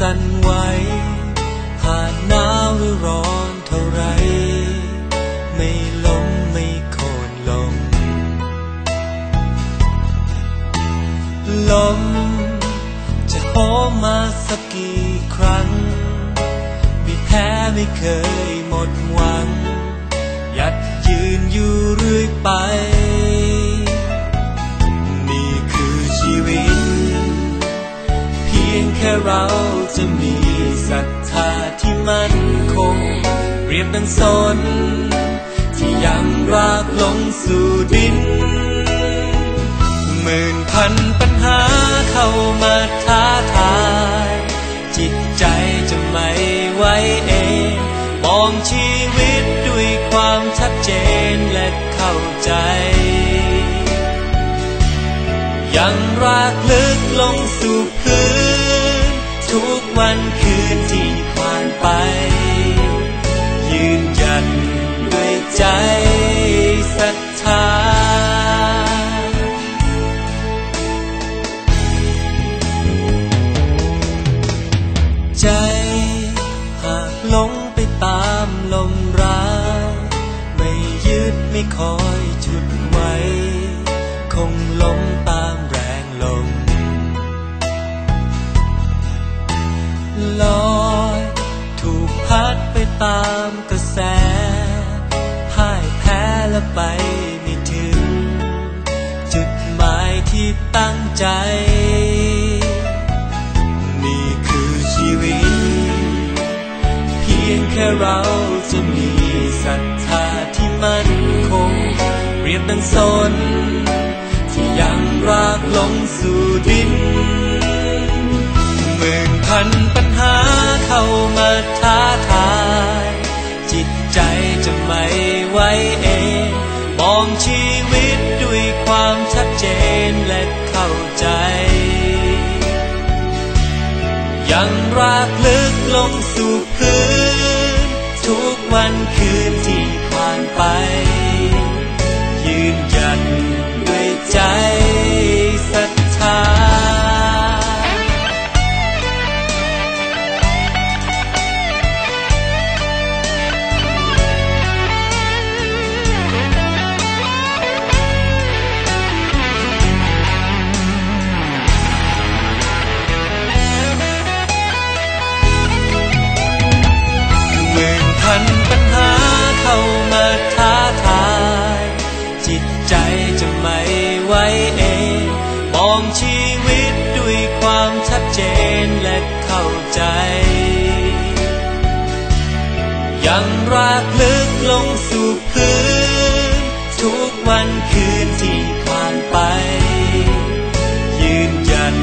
กันไว้ผ่านหนาวหรือร้อนเท่าไร ไม่ล้มไม่โคนลงลมจะโหมมาสักกี่ครั้ง ไม่แพ้ไม่เคยหมดหวัง ยัดยืนอยู่เรื่อยไป ค่เราจะมีศรัทธาที่มั่นคงเปรียบดังสน ที่ยังรากลงสู่ดิน หมื่นพันปัญหาเข้ามาท้าทาย จิตใจจะไม่ไหวเอง มองชีวิตด้วยความชัดเจนและเข้าใจยังรากลึกลงสู่ ทุกวันคืนที่ผ่านไป ยืนหยัดด้วยใจศรัทธาใจหากหลงไปตามลมร้ายไม่ยึดไม่คอามกระแสพ่ายแพ้และไปไม่ถึง จุดหมายที่ตั้งใจ นี่คือชีวิต เพียงแค่เราจะมีศรัทธาที่มั่นคงเปรียบดังสน ที่ยังรากลงสู่ดินหมื่นพันปัญหาเข้ามาท องชีวิตด้วยความชัดเจนและเข้าใจ ยังรากลึกลงสู่พื้น ทุกวันคืนที่ผ่านไป ใจจะไม่ไว้เองมองชีวิตด้วยความชัดเจนและเข้าใจ ยังรักลึก